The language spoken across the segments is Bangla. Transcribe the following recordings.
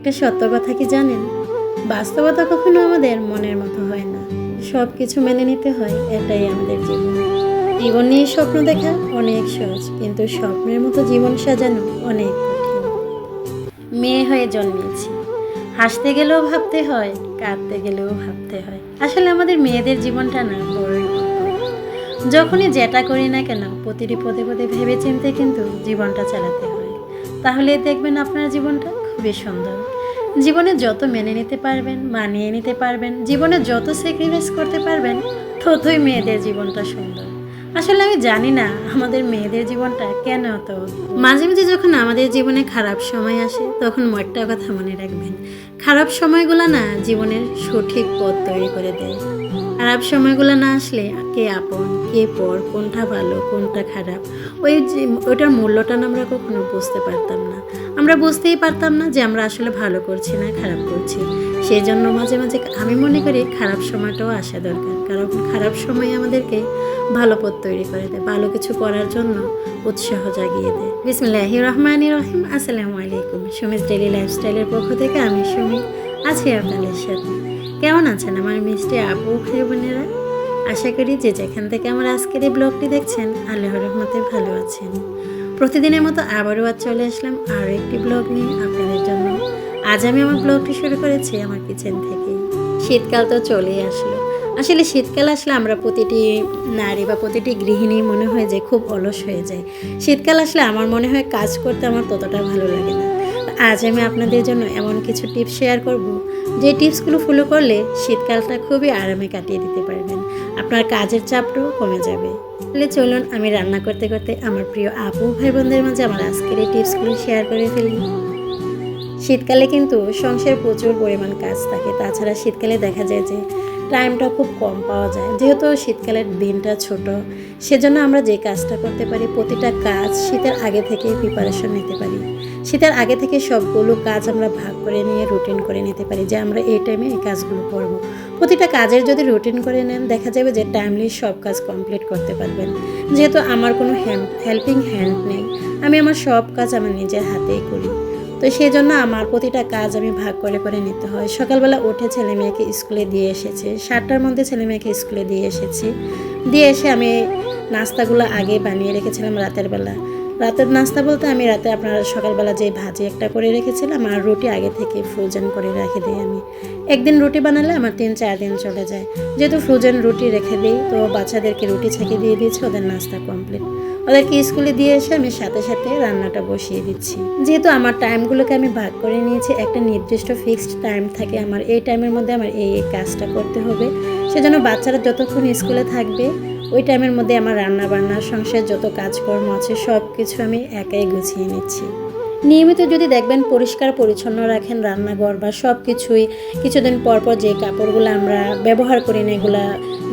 একটা সত্য কথা কি জানেন? বাস্তবতা কখনো আমাদের মনের মতো হয় না। সব কিছু মেনে নিতে হয় এটাই আমাদের জীবন। জীবন নিয়ে স্বপ্ন দেখা অনেক সহজ, কিন্তু স্বপ্নের মতো জীবন সাজানো অনেক কঠিন। মেয়ে হয়ে জন্মিয়েছি হাসতে গেলেও ভাবতে হয়, কাঁদতে গেলেও ভাবতে হয়। আসলে আমাদের মেয়েদের জীবনটা না অদ্ভুত। যখনই যেটা করি না কেন, প্রতিটি পদে পদে ভেবে চিনতে কিন্তু জীবনটা চালাতে হয়। তাহলে দেখবেন আপনার জীবনটা খুবই সুন্দর। জীবনে যত মেনে নিতে পারবেন, মানিয়ে নিতে পারবেন, জীবনে যত স্যাক্রিফাইস করতে পারবেন, ততই মেয়েদের জীবনটা সুন্দর। আসলে আমি জানি না আমাদের মেয়েদের জীবনটা কেন তো মাঝে মাঝে যখন আমাদের জীবনে খারাপ সময় আসে, তখন একটা কথা মনে রাখবেন। খারাপ সময়গুলো না জীবনের সঠিক পথ তৈরি করে দেয়। খারাপ সময়গুলো না আসলে কে আপন, কে পর, কোনটা ভালো, কোনটা খারাপ, ওই যে ওটার মূল্যটা আমরা কখনো বুঝতে পারতাম না। আমরা বুঝতেই পারতাম না যে আমরা আসলে ভালো করছি না খারাপ করছি। সেই জন্য মাঝে মাঝে আমি মনে করি খারাপ সময়টাও আসা দরকার। কারণ খারাপ সময় আমাদেরকে ভালো পথ তৈরি করে দেয়, ভালো কিছু করার জন্য উৎসাহ জাগিয়ে দেয়। বিসমিল্লাহ রহমান রহিম, আসসালামু আলাইকুম। সুমিত ডেলি লাইফস্টাইলের পক্ষ থেকে আমি সুমি আছি আপনাদের সাথে। কেমন আছেন আমার মিষ্টি আপু, ভাই বোনেরা? আশা করি যে যেখান থেকে আমার আজকের এই ব্লগটি দেখছেন আল্লাহ রহমতে ভালো আছেন। প্রতিদিনের মতো আবারও আজ চলে আসলাম আরও একটি ব্লগ নিয়ে আপনাদের জন্য। আজ আমি আমার ব্লগটি শুরু করেছি আমার কিচেন থেকে। শীতকাল তো চলেই আসলো। আসলে শীতকাল আসলে আমরা প্রতিটি নারী বা প্রতিটি গৃহিণী মনে হয় যে খুব অলস হয়ে যায়। শীতকাল আসলে আমার মনে হয় কাজ করতে আমার ততটা ভালো লাগে না। আজ আমি আপনাদের জন্য এমন কিছু টিপস শেয়ার করব, যে টিপসগুলো ফলো করলে শীতকালটা খুবই আরামে কাটিয়ে দিতে পারবেন। আপনার কাজের চাপটাও কমে যাবে। তাহলে চলুন আমি রান্না করতে করতে আমার প্রিয় আপু ভাই বোনদের মাঝে আমার আজকের এই টিপসগুলো শেয়ার করে ফেলি। শীতকালে কিন্তু সংসারে প্রচুর পরিমাণ কাজ থাকে, তাছাড়া শীতকালে দেখা যায় যে টাইমটা খুব কম পাওয়া যায়। যেহেতু শীতকালের দিনটা ছোট, সেজন্য আমরা যে কাজটা করতে পারি, প্রতিটা কাজ শীতের আগে থেকে প্রিপারেশন নিতে পারি। শীতের আগে থেকে সবগুলো কাজ আমরা ভাগ করে নিয়ে রুটিন করে নিতে পারি যে আমরা এই টাইমে এই কাজগুলো করব। প্রতিটা কাজের যদি রুটিন করে নেন, দেখা যাবে যে টাইমলি সব কাজ কমপ্লিট করতে পারবেন। যেহেতু আমার কোনো হেল্পিং হ্যান্ড নেই, আমি আমার সব কাজ আমার নিজের হাতেই করি। তো সেই জন্য আমার প্রতিটা কাজ আমি ভাগ করে করে নিতে হয়। সকালবেলা উঠে ছেলে মেয়েকে স্কুলে দিয়ে এসেছে। সাতটার মধ্যে ছেলে মেয়েকে স্কুলে দিয়ে এসেছি। দিয়ে এসে আমি নাস্তাগুলো আগে বানিয়ে রেখেছিলাম রাতের বেলা। রাতের নাস্তা বলতে আমি রাতে আপনার সকালবেলা যে ভাজি একটা করে রেখেছিলাম, আর রুটি আগে থেকে ফ্রোজেন করে রেখে দিই আমি। একদিন রুটি বানালে আমার তিন, চার দিন চলে যায়। যেহেতু ফ্রোজেন রুটি রেখে দিই, তো বাচ্চাদেরকে রুটি ছেঁকে দিয়ে দিয়েছি, ওদের নাস্তা কমপ্লিট ওদেরকে স্কুলে দিয়ে এসে আমি সাথে সাথে রান্নাটা বসিয়ে দিচ্ছি। যেহেতু আমার টাইমগুলোকে আমি ভাগ করে নিয়েছি, একটা নির্দিষ্ট ফিক্সড টাইম থাকে আমার, এই টাইমের মধ্যে আমার এই এই কাজটা করতে হবে। সেজন্য বাচ্চারা যতক্ষণ স্কুলে থাকবে, ওই টাইমের মধ্যে আমার রান্না বান্না সংসার যত কাজকর্ম আছে সব কিছু আমি একাই গুছিয়ে নিচ্ছি। নিয়মিত যদি দেখবেন পরিষ্কার, পরিচ্ছন্ন রাখেন রান্নাঘর বা সব কিছুই কিছুদিন পরপর পর যে কাপড়গুলো আমরা ব্যবহার করি না, এগুলা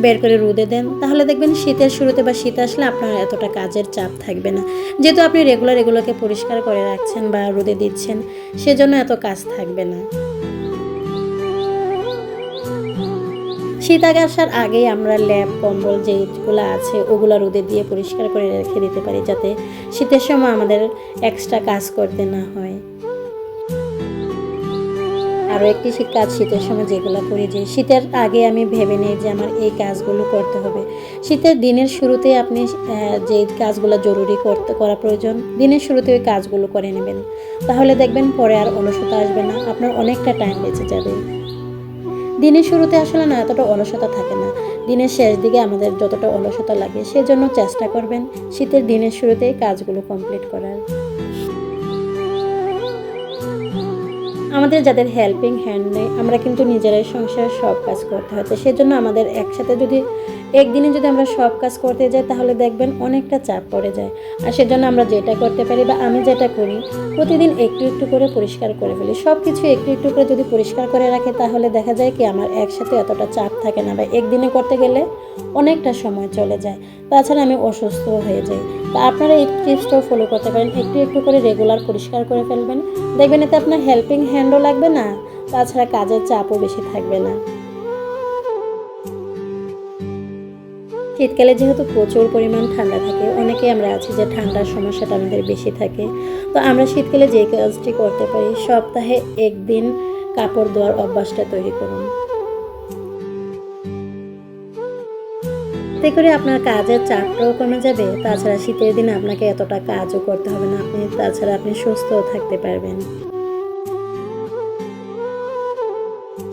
বের করে রোদে দেন, তাহলে দেখবেন শীতের শুরুতে বা শীত আসলে আপনার এতটা কাজের চাপ থাকবে না। যেহেতু আপনি রেগুলার এগুলোকে পরিষ্কার করে রাখছেন বা রোদে দিচ্ছেন, সেজন্য এত কাজ থাকবে না। শীত আগে আসার আগেই আমরা ল্যাপ কম্বল যেগুলো আছে, ওগুলো রোদে দিয়ে পরিষ্কার করে রেখে দিতে পারি যাতে শীতের সময় আমাদের এক্সট্রা কাজ করতে না হয়। আরও একটি কাজ শীতের সময় যেগুলো করি যে, শীতের আগে আমি ভেবে নিই যে আমার এই কাজগুলো করতে হবে। শীতের দিনের শুরুতে আপনি যে কাজগুলো জরুরি করতে, করা প্রয়োজন, দিনের শুরুতে ওই কাজগুলো করে নেবেন। তাহলে দেখবেন পরে আর অলসতা আসবে না, আপনার অনেকটা টাইম বেঁচে যাবে। দিনের শুরুতে আসলে না এতটা অলসতা থাকে না। দিনের শেষ দিকে আমাদের যতটা অলসতা লাগে, সেজন্য চেষ্টা করবেন শীতের দিনের শুরুতেই কাজগুলো কমপ্লিট করার। আমাদের যাদের হেল্পিং হ্যান্ড নেই, আমরা কিন্তু নিজেরাই সংসার সব কাজ করতে হয়। তো সেজন্য আমাদের একসাথে যদি একদিনে যদি আমরা সব কাজ করতে যাই, তাহলে দেখবেন অনেকটা চাপ পড়ে যায়। আর সেজন্য আমরা যেটা করতে পারি বা আমি যেটা করি, প্রতিদিন একটু একটু করে পরিষ্কার করে ফেলি। সব কিছু একটু একটু করে যদি পরিষ্কার করে রাখি, তাহলে দেখা যায় কি আমার একসাথে এতটা চাপ থাকে না। বা একদিনে করতে গেলে অনেকটা সময় চলে যায়। তাছাড়া আমি অসুস্থ হয়ে যাই। তো আপনারা এই টিপসটাও ফলো করতে পারেন। একটু একটু করে রেগুলার পরিষ্কার করে ফেলবেন। দেখবেন এতে আপনার হেল্পিং হ্যান্ডও লাগবে না, তাছাড়া কাজের চাপও বেশি থাকবে না। শীতকালে যেহেতু প্রচুর পরিমাণ ঠান্ডা থাকে, অনেকেই আমরা আছি যে ঠান্ডার সমস্যাটা আমাদের বেশি থাকে। তো আমরা শীতকালে যে কাজটি করতে পারি, সপ্তাহে একদিন কাপড় ধোয়ার অভ্যাসটা তৈরি করুন। এতে করে আপনার কাজের চাপটাও কমে যাবে। তাছাড়া শীতের দিনে আপনাকে এতটা কাজও করতে হবে না। আপনি, তাছাড়া আপনি সুস্থও থাকতে পারবেন।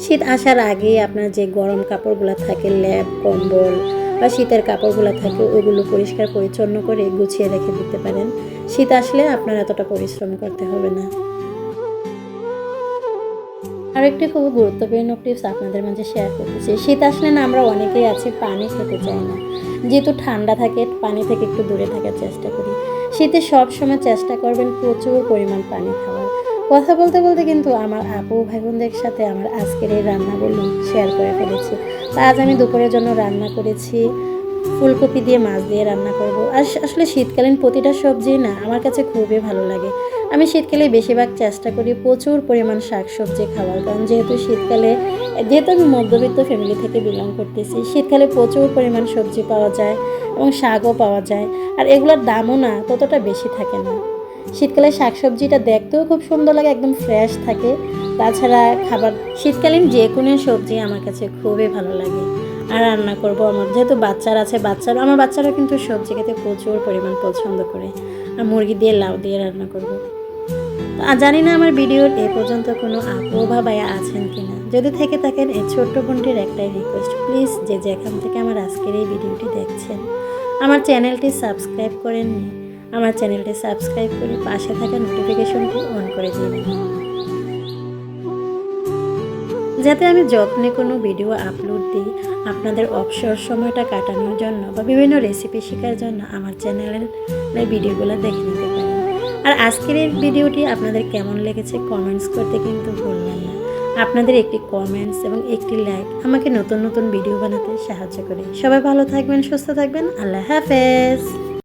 শীত আসার আগে আপনার যে গরম কাপড়গুলো থাকে, ল্যাপ, কম্বল বা শীতের কাপড়গুলো থাকে, ওগুলো পরিষ্কার পরিচ্ছন্ন করে গুছিয়ে রেখে দিতে পারেন। শীত আসলে আপনার এতটা পরিশ্রম করতে হবে না। আর একটি খুব গুরুত্বপূর্ণ টিপস আপনাদের মাঝে শেয়ার করতেছি শীত আসলে না, আমরা অনেকেই আছি পানি খেতে চাই না। যেহেতু ঠান্ডা থাকে, পানি থেকে একটু দূরে থাকার চেষ্টা করি। শীতে সব সময় চেষ্টা করবেন প্রচুর পরিমাণ পানি খাওয়ার। কথা বলতে বলতে কিন্তু আমার আপু ভাই বোনদের সাথে আমার আজকের এই রান্নাগুলো শেয়ার করে ফেলেছি। আজ আমি দুপুরের জন্য রান্না করেছি ফুলকপি দিয়ে মাছ দিয়ে রান্না করব। আর আসলে শীতকালীন প্রতিটা সবজি না আমার কাছে খুবই ভালো লাগে। আমি শীতকালে বেশিরভাগ চেষ্টা করি প্রচুর পরিমাণ শাক সবজি খাওয়ার, কারণ যেহেতু শীতকালে, যেহেতু আমি মধ্যবিত্ত ফ্যামিলি থেকে বিলং করতেছি, শীতকালে প্রচুর পরিমাণ সবজি পাওয়া যায় এবং শাকও পাওয়া যায়। আর এগুলোর দামও না ততটা বেশি থাকে না। শীতকালে শাকসবজিটা দেখতেও খুব সুন্দর লাগে, একদম ফ্রেশ থাকে। তাছাড়া খাবার, শীতকালীন যে কোনো সবজি আমার কাছে খুবই ভালো লাগে। রান্না করব আমার। যেহেতু বাচ্চারা আছে, বাচ্চারা আমার বাচ্চারা কিন্তু সবজি খেতে প্রচুর পরিমাণ পছন্দ করে। আর মুরগি দিয়ে লাউ দিয়ে রান্না করব। আর জানি না আমার ভিডিওর এ পর্যন্ত কোনো আপু বা ভাইয়া আছেন কি না যদি থেকে থাকেন, এই ছোট্ট বোনটির একটাই রিকোয়েস্ট প্লিজ যে যেখান থেকে আমার আজকের এই ভিডিওটি দেখছেন, আমার চ্যানেলটি সাবস্ক্রাইব করেননি, আমার চ্যানেলটি সাবস্ক্রাইব করে পাশে থাকা নোটিফিকেশনটি অন করে দিবেন। যাতে আমি যত্নে কোনো ভিডিও আপলোড দিই, আপনাদের অবসর সময়টা কাটানোর জন্য বা বিভিন্ন রেসিপি শেখার জন্য আমার চ্যানেলের ভিডিওগুলো দেখে নিতে পারেন আর আজকের এই ভিডিওটি আপনাদের কেমন লেগেছে কমেন্টস করতে কিন্তু ভুলবেন না। আপনাদের একটি কমেন্টস এবং একটি লাইক আমাকে নতুন নতুন ভিডিও বানাতে সাহায্য করে। সবাই ভালো থাকবেন, সুস্থ থাকবেন, আল্লাহ হাফেজ।